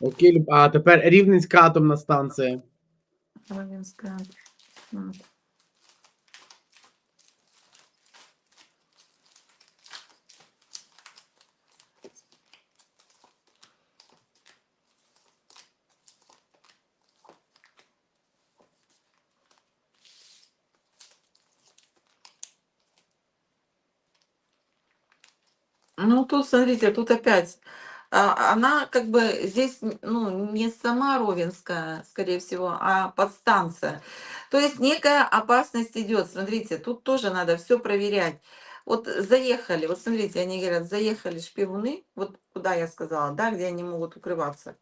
Окей, а тепер Рівненська атомна станція. Вот. Ну, тут, смотрите, тут опять она как бы здесь ну, не сама Ровенская, скорее всего, а подстанция. То есть некая опасность идет. Смотрите, тут тоже надо все проверять. Вот заехали, вот смотрите, они говорят, заехали шпионы, вот куда я сказала, да, где они могут укрываться.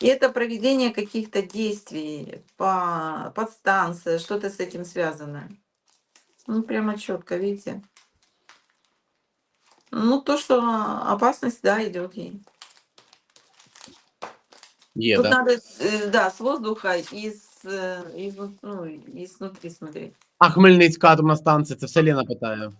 И это проведение каких-то действий по подстанции, что-то с этим связано. Ну, прямо четко, видите? Ну, то, что опасность, да, идет ей. Є, Тут да? надо, э, да, с воздуха и с, э, изну- ну, и снутри смотреть. А Хмельницька атомна станція, це все Лена питає.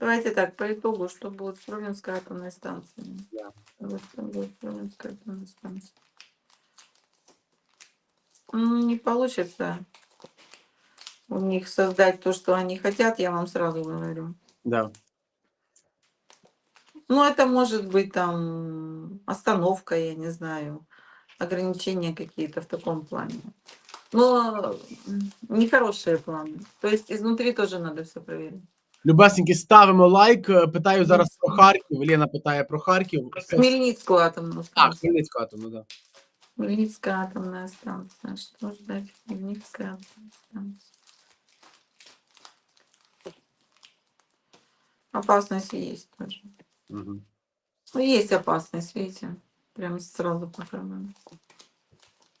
Давайте так, по итогу, что будет с Ровенской атомной станцией. Да. Вот что будет с Ровенской атомной станцией. Ну, не получится у них создать то, что они хотят, я вам сразу говорю. Да. Ну, это может быть там остановка, я не знаю, ограничения какие-то в таком плане. Но м, нехорошие планы. То есть изнутри тоже надо все проверить. Любесеньки, ставимо лайк. Е, Питаю зараз про Харків. Лена питає про Харків. Все- Хмельницкую атомную А, станцию. Хмельницька атомна, да. Хмельницкая атомная станция. Что ждать? Хмельницкая атомная станция. Опасность есть тоже. Угу. Ну, есть опасность, видите. Прям сразу показываю.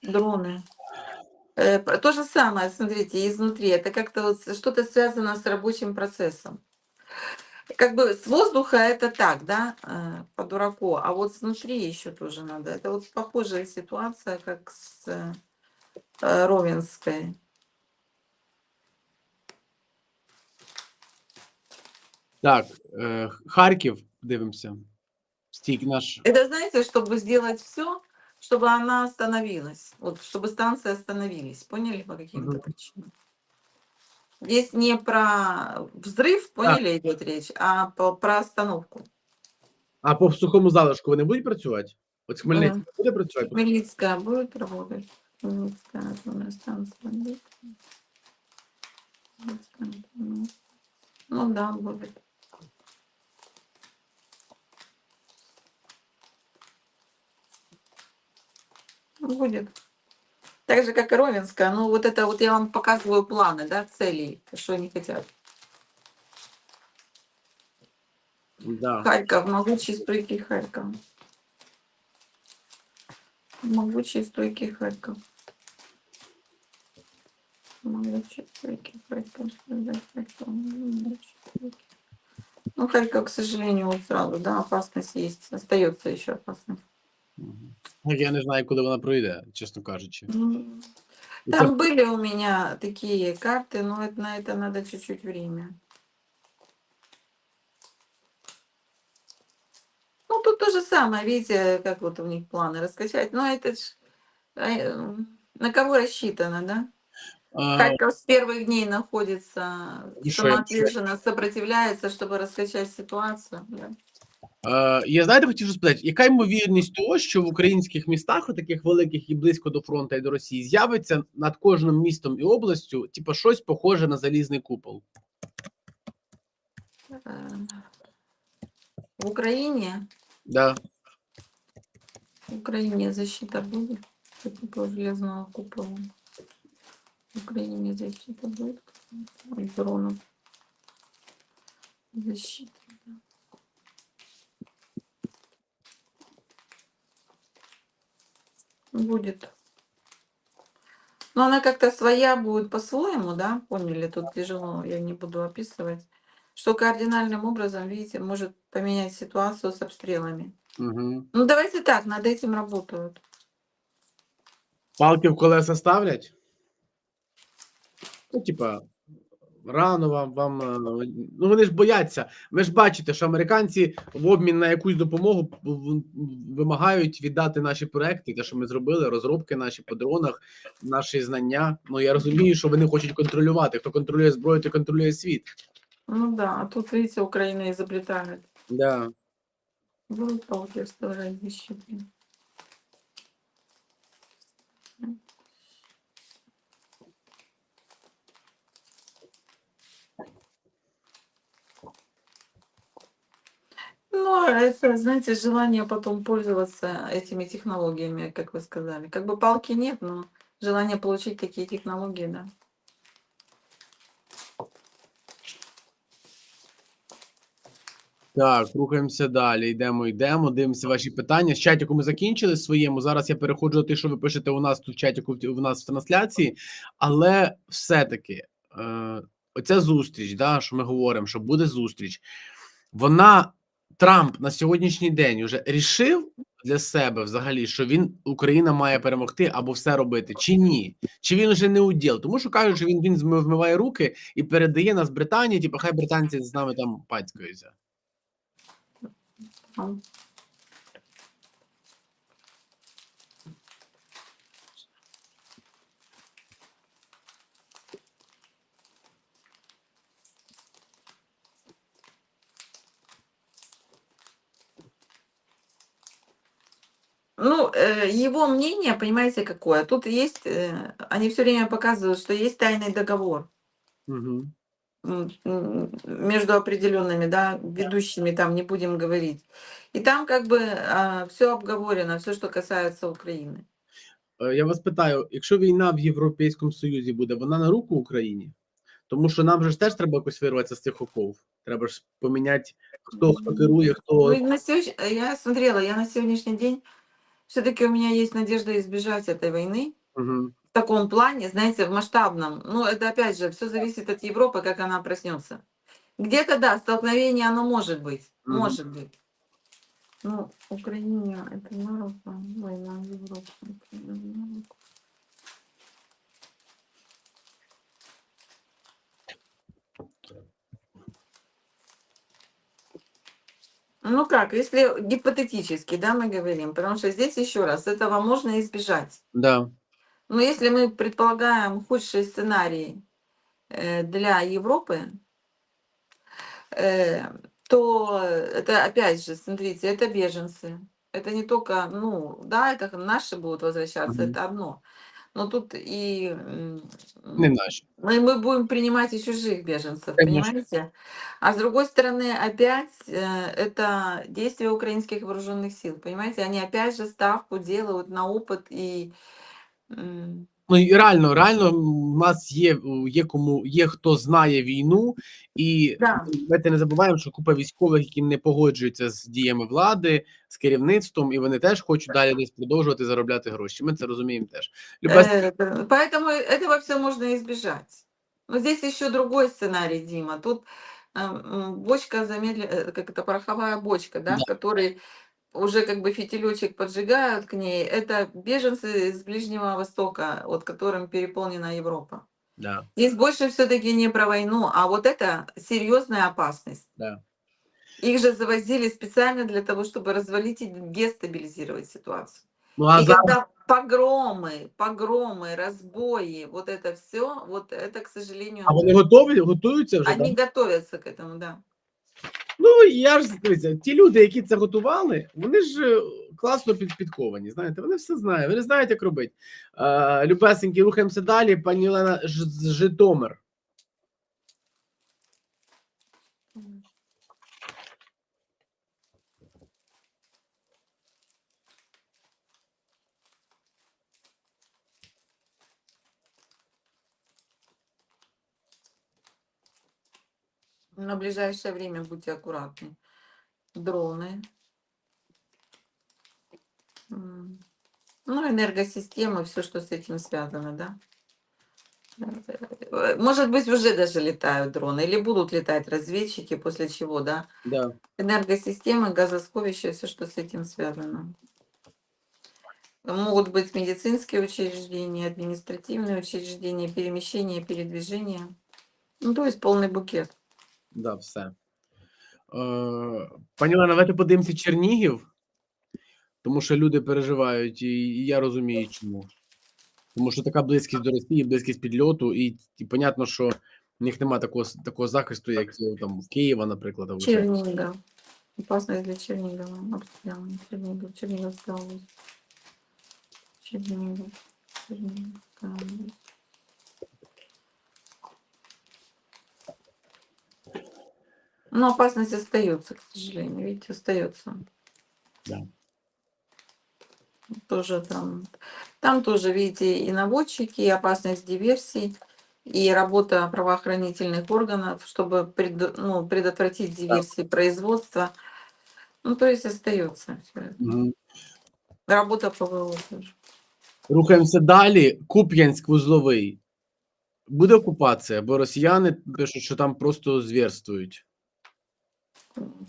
Дроны. Э, п- то же самое, смотрите, изнутри. Это как-то вот с- что-то связано с рабочим процессом. Как бы с воздуха это так, да, э, по дураку, а вот снутри еще тоже надо. Это вот похожая ситуация, как с э, э, Ровенской. Так, е, Харків, дивимося. Стік наш. Это, знаете, чтобы сделать все, чтобы она остановилась. Вот, чтобы станции остановились. Поняли по каким-то Мгм. причинам? Здесь не про взрыв, поняли, идет речь, а по- про остановку. А по сухому залишку вони будуть працювати? От Хмельницька буде працювати? Хмельницкая будет работать. Хмельницкая атомная станция будет. Хмельницкая атомная. Ну да, будет. Будет. Так же, как и Ровенская. Ну, вот это вот я вам показываю планы, да, целей, что они хотят. Да. Харьков, могучий, стойкий Харьков. Могучий, стойкий Харьков. Могучий, стойкий Харьков. Ну, Харьков, к сожалению, вот сразу, да, опасность есть. Остается еще опасность. Мгм. Я не знаю, коли вона пройде, чесно кажучи. Ну, І це- Там были у меня такие карты, но это, на это надо чуть-чуть время. Ну, тут то же самое, видите, как вот у них планы раскачать. Но это ж э, м, на кого рассчитано, да? А, Харьков с первых дней находится, И я- самоотверженно сопротивляется, чтобы раскачать ситуацию. Да. Е, я знаєте, хотів спитати, яка ймовірність того, що в українських містах, таких великих і близько до фронту і до Росії, з'явиться над кожним містом і областю, типу, щось похоже на залізний купол? В Украине, Да. в Украине защита будет, такого железного купола. В Украине защита будет от дронов. Защита, Будет. Но она как-то своя будет по-своему, да? Поняли, тут тяжело, я не буду описывать. Что кардинальным образом, видите, может поменять ситуацию с обстрелами. Угу. Ну, давайте так, над этим работают. Палки в колеса ставлять? Ну, типа, Рано вам вам е, ну вони ж бояться. Ви ж бачите, що американці в обмін на якусь допомогу вимагають віддати наші проекти, те, що ми зробили, розробки наші по дронах, наші знання. Ну я розумію, що вони хочуть контролювати. Хто контролює зброю, той контролює світ. Ну да, а тут, видите, Украина изобретает. Да. Был сталкер, еще. Ну, это, знаете, желание потом пользоваться этими технологиями, как вы сказали. Как бы палки нет, но желание получить такие технологии, да. Так, рухаємося далі. Йдемо, йдемо, дивимося ваші питання. З чатіку ми закінчили своєму. Зараз я переходжу до тих, що ви пишете у нас тут в чаті, у нас в трансляції. Але все-таки е, оця зустріч, да, що ми говоримо, що буде зустріч, вона Трамп на сьогоднішній день вже рішив для себе взагалі, що він Україна має перемогти або все робити, чи ні? Чи він вже не уділ? Тому що кажуть, що він він вмиває руки і передає нас Британії, типу, хай британці з нами там пацькаються. Ну, э, его мнение, понимаете, какое? Тут есть, э, они все время показывают, что есть тайный договор. Угу. м, м, между определенными, да, ведущими, там не будем говорить. И там как бы все обговорено, все, что касается Украины. Е, Я вас питаю, якщо війна в Європейському Союзі буде, вона на руку Україні? Тому що нам же ж теж треба якось вирватися з цих оков. Треба ж поміняти, хто хто керує, хто. Ну, и на сегодня, я смотрела, я на сегодняшний день, все-таки у меня есть надежда избежать этой войны. Угу. В таком плане, знаете, в масштабном. Ну, это опять же, все зависит от Европы, как она проснется. Где-то, да, столкновение оно может быть. Мгм. Может быть. Ну, Украине это Европа, война в Европе. Ну как, если гипотетически, да, мы говорим, потому что здесь еще раз, этого можно избежать. Да. Но если мы предполагаем худший сценарий э, для Европы, э, то это опять же, смотрите, это беженцы. Это не только, ну, да, это наши будут возвращаться, Мгм. это одно. Но тут и Не наші. мы, мы будем принимать и чужих беженцев, Конечно. понимаете? А с другой стороны, опять э, это действия украинских вооруженных сил, понимаете? Они опять же ставку делают на опыт и м, Ну і реально, реально, у нас є, є кому є хто знає війну, і Да. давайте не забуваємо, що купа військових, які не погоджуються з діями влади, з керівництвом, і вони теж хочуть далі десь продовжувати заробляти гроші. Ми це розуміємо теж. Любе Э, да, Поэтому этого все можно избежать. Но здесь еще другой сценарий, Дима. Тут эм, м, бочка замедля... э, как это пороховая бочка, да, Да. в которой уже как бы фитилечек поджигают к ней. Это беженцы из Ближнего Востока, вот которым переполнена Европа. да, Здесь больше все-таки не про войну, а вот это серьезная опасность. да. Их же завозили специально для того, чтобы развалить и дестабилизировать ситуацию. Ну а И зараз когда погромы, погромы, разбои, вот это все, вот это, к сожалению, а вони готові, готуються вже. они да? готовятся к этому, да. Ну я ж дивіться, ті люди, які це готували, вони ж е, класно під, підковані. Знаєте, вони все знають, вони знають, як робити. Е, любесенькі, рухаємося далі. Пані Олена Житомир. На ближайшее время будьте аккуратны. Дроны. Ну, энергосистемы, все, что с этим связано, да. Э, Может быть, уже даже летают дроны, или будут летать разведчики, после чего, да. Да. Энергосистемы, газосховища, все, что с этим связано. Могут быть медицинские учреждения, административные учреждения, перемещения, передвижения. Ну, то есть полный букет. Да, все. Е, пані Олена, давайте подивимося Чернігів, тому що люди переживають, і, я розумію, чому. Тому що така близькість до Росії, близькість підльоту, і, і понятно, що в них немає такого, такого захисту, як там в Києва, наприклад. або ще. Чернигов. Опасность для Чернигова. Обстрел. Чернигов. Черниговская область. Чернигов. Черниговская область. Но опасность остается, к сожалению. Видите, остается. Да. Тоже там. Там тоже, видите, и наводчики, и опасность диверсий, и работа правоохранительных органов, чтобы пред- ну, предотвратить диверсии производства. Ну, то есть остается всё это. Мгм. Работа ПВО тоже. Рухаємося далі. Куп'янськ вузловий. Буде окупація, бо росіяни пишуть, що там просто звірствують.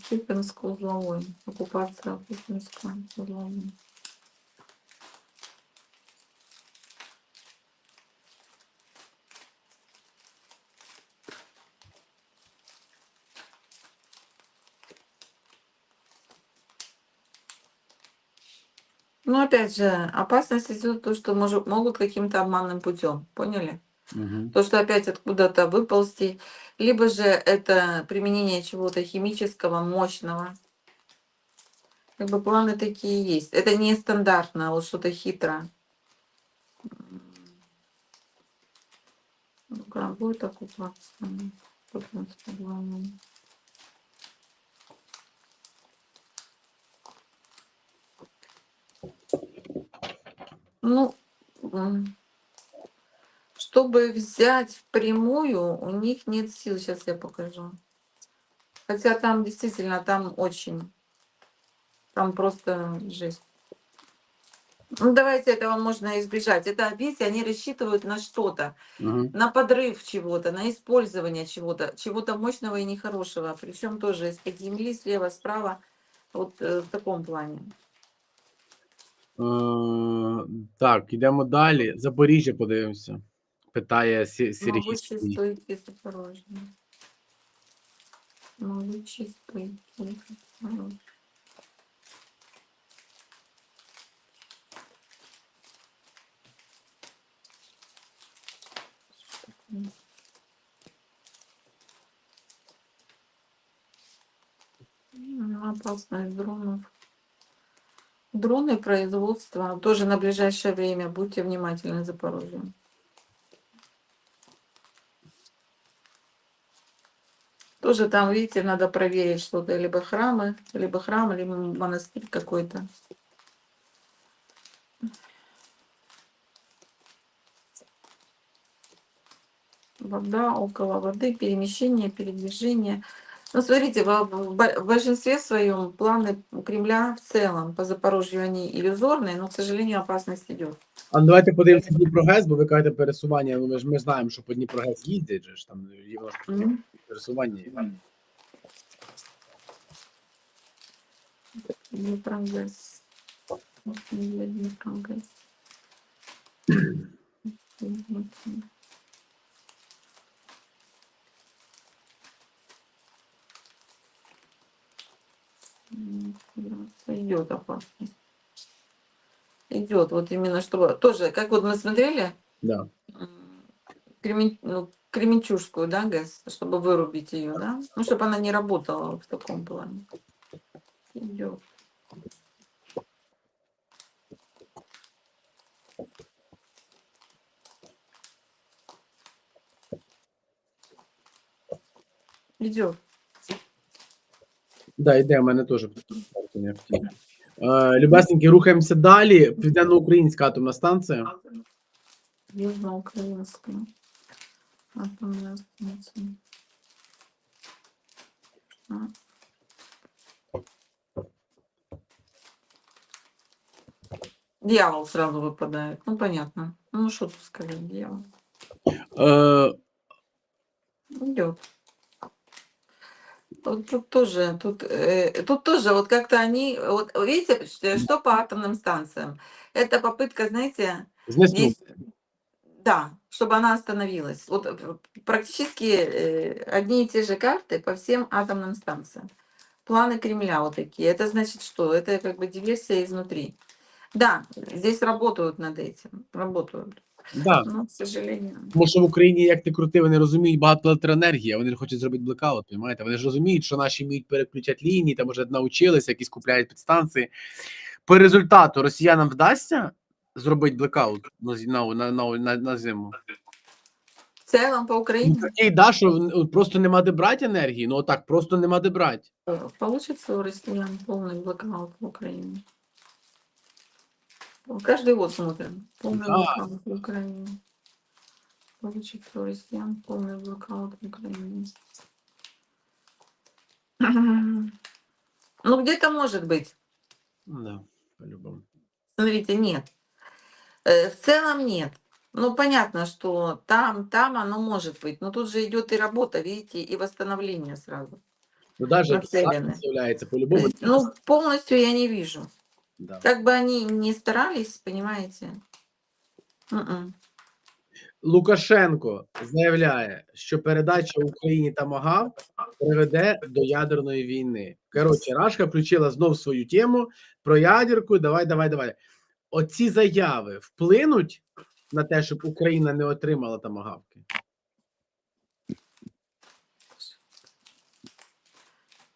Купинск узловой. Оккупация Купинска узловой. Ну, опять же, опасность идет то, что может, могут каким-то обманным путем. Поняли? Угу. То, что опять откуда-то выползти, либо же это применение чего-то химического, мощного. Как бы планы такие есть. Это не стандартно, а вот что-то хитро. Ну-ка, будет оккупация? Купинская главная. Ну, м, чтобы взять впрямую, у них нет сил. Сейчас я покажу. Хотя там действительно, там очень, там просто жесть. Ну, давайте этого можно избежать. Это, видите, они рассчитывают на что-то, Угу. на подрыв чего-то, на использование чего-то, чего-то мощного и нехорошего. Причем тоже из-под земли, слева, справа, вот э, в таком плане. Е, так, йдемо далі. Запоріжжя подивимося Питає Сі- Сергій. Могучие Сергій. стойки Запорожья. Могучие стойки Запорожья. М, Опасность дронов. Дроны производства тоже на ближайшее время. Будьте внимательны, Запорожье. Тоже там, видите, надо проверить что-то. Либо храмы, либо храм, либо монастырь какой-то. Вода, около воды, перемещение, передвижение. Ну, смотрите, во- в бо- в большинстве своем планы Кремля в целом по Запорожью они иллюзорные, но, к сожалению, опасность идет. А ну, давайте подивимося Дніпрогес, бо ви кажете пересування. Ну, ми ж ми знаємо, що по Дніпрогес їздять же ж там є у є. Днепрогаз. Для Днепрогаз. Идет опасность. Идет вот именно чтобы тоже, как вот мы смотрели, Да. Кремен, ну, Кременчужскую, да, ГЭС, чтобы вырубить ее, да? Ну, чтобы она не работала вот в таком плане. Идет. Идет. Да, йде, в мене теж карти не активні. Е, Любесненькі, рухаємося далі. Південноукраїнська атомна станція. Южноукраинская. Атомная станция. А. Дьявол сразу выпадает. Ну, понятно. Ну, что тут сказать, дьявол. Е, Идет. Вот тут тоже, тут, э, тут тоже вот как-то они, вот видите, что- что по атомным станциям? Это попытка, знаете, здесь, Да, чтобы она остановилась. Вот э, практически э, одни и те же карты по всем атомным станциям. Планы Кремля вот такие. Это значит что? Это как бы диверсия изнутри. Да, здесь работают над этим. Работают. Да. Но, к сожалению. Тому що в Україні, як ти крути, вони розуміють багато електроенергії, а вони хочуть зробити блекаут, розумієте? Вони ж розуміють, що наші вміють переключати лінії, там вже навчилися, якісь купляють підстанції. По результату росіянам вдасться зробити блекаут на, зі- на, на, на, на, на зиму. В целом по Ну, Украине такий, да, що ну, просто нема де брати енергії, ну отак, просто нема де брати. э, получится у россиян полный блокаут в Украине. Каждый год смотрим. Полный Да. блокаут в Украине. Получится у россиян полный блокаут в Украине. Ну, где-то может быть. Ну, Да, по-любому. Смотрите, нет. Э, В целом нет. Ну, понятно, что там, там оно может быть. Но тут же идет и работа, видите, и восстановление сразу. Ну, навіть Нацелене. з'являється То по-любому. есть, ну, полностью я не вижу. Да. Как бы они ни старались, понимаете? М-м. Лукашенко заявляє, що передача Україні тамагав приведе до ядерної війни. Коротше, Рашка включила знов свою тему про ядерку. Давай, давай, давай. Оці заяви вплинуть на те, щоб Україна не отримала тамагавки.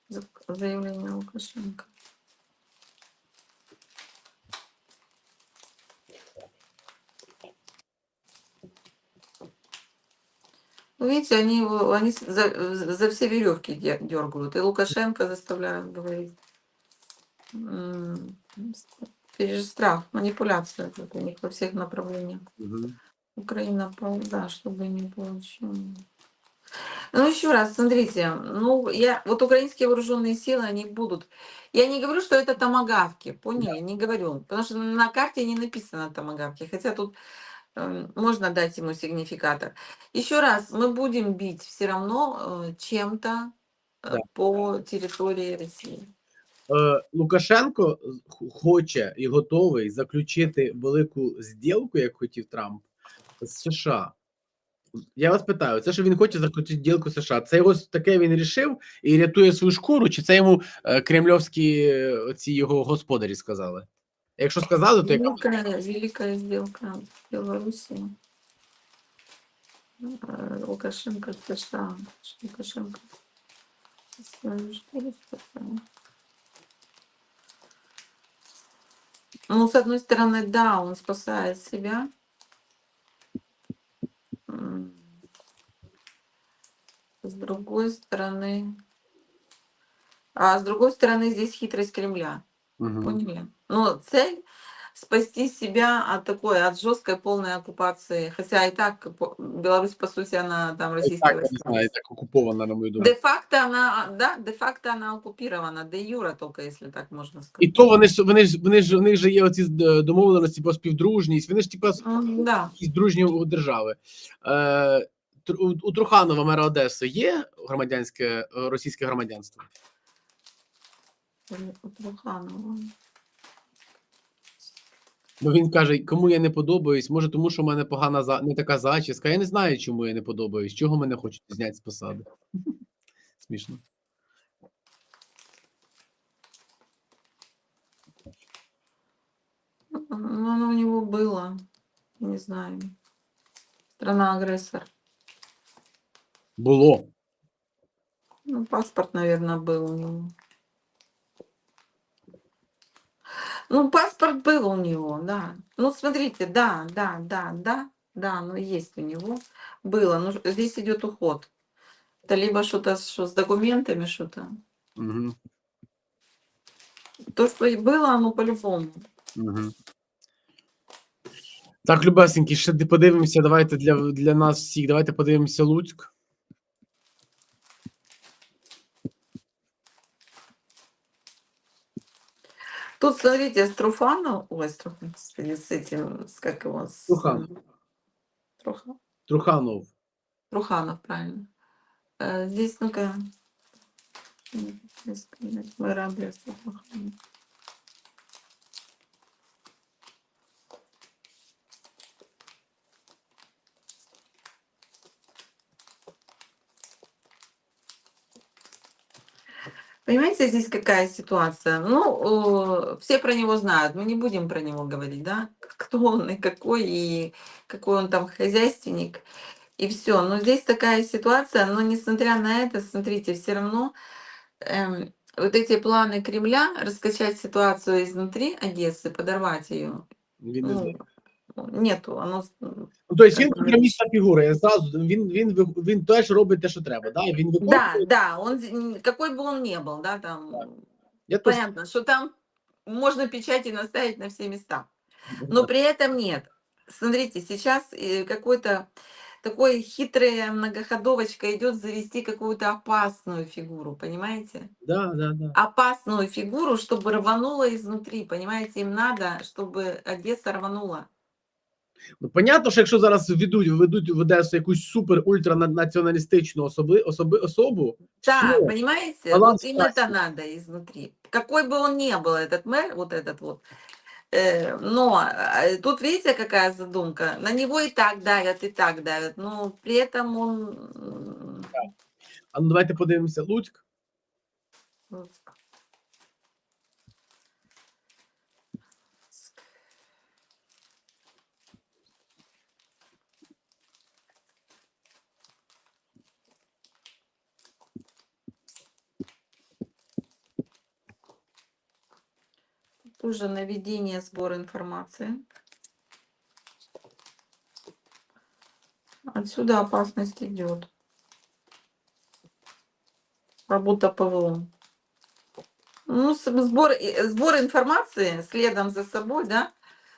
Зак- Заявление Лукашенко. Ну, видите, они, его- они за, за все веревки дергают. И Лукашенко заставляют говорить. Страх, манипуляция тут у них во всех направлениях. Угу. Украина, пол- да, чтобы не получилось. Ну, еще раз, смотрите, ну, я, вот украинские вооруженные силы, они будут. Я не говорю, что это томагавки, поняли? Не говорю. Потому что на карте не написано томагавки, хотя тут эм, можно дать ему сигнификатор. Еще раз, мы будем бить все равно э, чем-то э, Да. по территории России. Е, Лукашенко хоче і готовий заключити велику зділку, як хотів Трамп, з США. Я вас питаю, це що він хоче заключити ділку США? Це його таке він рішив і рятує свою шкуру, чи це йому е, кремльовські е, оці його господарі сказали? Якщо сказали, то яка Великая, великая сделка в Беларуси. Э, Лукашенко США. Лукашенко. Ну, с одной стороны, да, он спасает себя. С другой стороны... А с другой стороны, здесь хитрость Кремля. Мгм. Поняли? Но цель спасти себя от такой, от жесткой полной оккупации. Хотя и так Беларусь, по сути, она там І российская войска. знаю, і так окупована, на мою думку. Де-факто она, да, де-факто она оккупирована, де юра только, если так можно І сказать. то вони ж вони ж вони ж у них же є оці е, домовленості про співдружність. Вони ж типу М, Да. дружні держави. Е, у, у Труханова, мера Одеси, є громадянське е, російське громадянство? у Труханова. Бо він каже, кому я не подобаюсь, може, тому що в мене погана за не така зачіска. Я не знаю, чому я не подобаюсь, чого мене хочуть зняти з посади. Смішно. Ну, оно у него было, не знаю. Страна-агрессор. Було. Ну, паспорт, наверное, был у него. Ну, паспорт был у него, да. Ну, смотрите, да, да, да, да, да, ну, есть у него. Было. Ну, здесь идет уход. Это либо что-то что с документами, что-то. Угу. То, что и было, оно по-любому. Угу. Так, любесенькі, ще ди- подивимося. Давайте для, для нас всіх. Давайте подивимося Луцьк. Тут, смотрите, с Труфаном, ой, с, господи, с этим, с как его? С, Трухан. Труха- Труханов. Труханов, правильно. Э, здесь, ну-ка, мы рады, Понимаете, здесь какая ситуация? Ну, э, все про него знают, мы не будем про него говорить, да? Кто он и какой, и какой он там хозяйственник, и все. Но здесь такая ситуация, но несмотря на это, смотрите, все равно эм, вот эти планы Кремля раскачать ситуацию изнутри Одессы, подорвать ее, ну, нету. Оно, с- Ну, тобто він Ага. програмістна фігура. Я зразу він він ви- він теж робить те, що треба. Да? Він да, виконує. да, он з- н- какой бы он ни был, да, там Я то понятно, что там можно печати наставить на все места. Но при этом нет. Смотрите, сейчас э, какой-то такой хитрая многоходовочка идет завести какую-то опасную фигуру, понимаете? да, да, да. Опасную фигуру, чтобы рванула изнутри, понимаете? Им надо, чтобы Одесса рванула. Ну, понятно, що якщо зараз ведуть, ведуть в Одесу якусь супер ультранаціоналістичну особи, особи, особу, Да, всё, понимаете? баланс Вот им это власти. надо изнутри. Какой бы он ни был, этот мэр, вот этот вот. э, Но э, тут видите, какая задумка? На него и так давят, и так давят. Но при этом он... м, а ну давайте подивимося Луцьк. вот, Тоже наведение, сбор информации. Отсюда опасность идет. Работа ПВО. Ну, сбор, сбор информации следом за собой, да,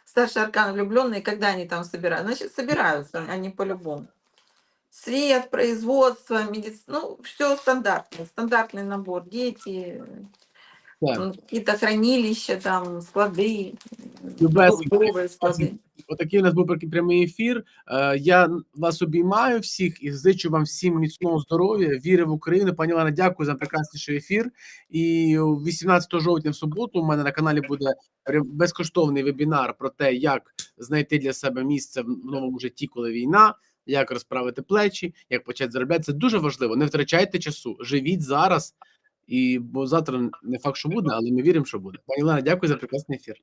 старший аркан влюбленные, когда они там собирают? Значит, собираются они по-любому. Свет, производство, медицина, ну, все стандартно, стандартный набор. Дети, Так, м, какие-то хранилища, там, склады, Любесенькі, продуктовые склады. Отакий у нас був прям- прямий ефір. Е, Я вас обіймаю всіх і зичу вам всім міцного здоров'я, віри в Україну. Пані Лана, дякую за прекрасніший ефір. І 18 жовтня в суботу у мене на каналі буде ре- безкоштовний вебінар про те, як знайти для себе місце в новому житті, коли війна, як розправити плечі, як почати заробляти. Це дуже важливо. Не втрачайте часу, живіть зараз. І бо завтра не факт, що буде, але ми віримо, що буде. Пані Лена, дякую за прекрасний ефір.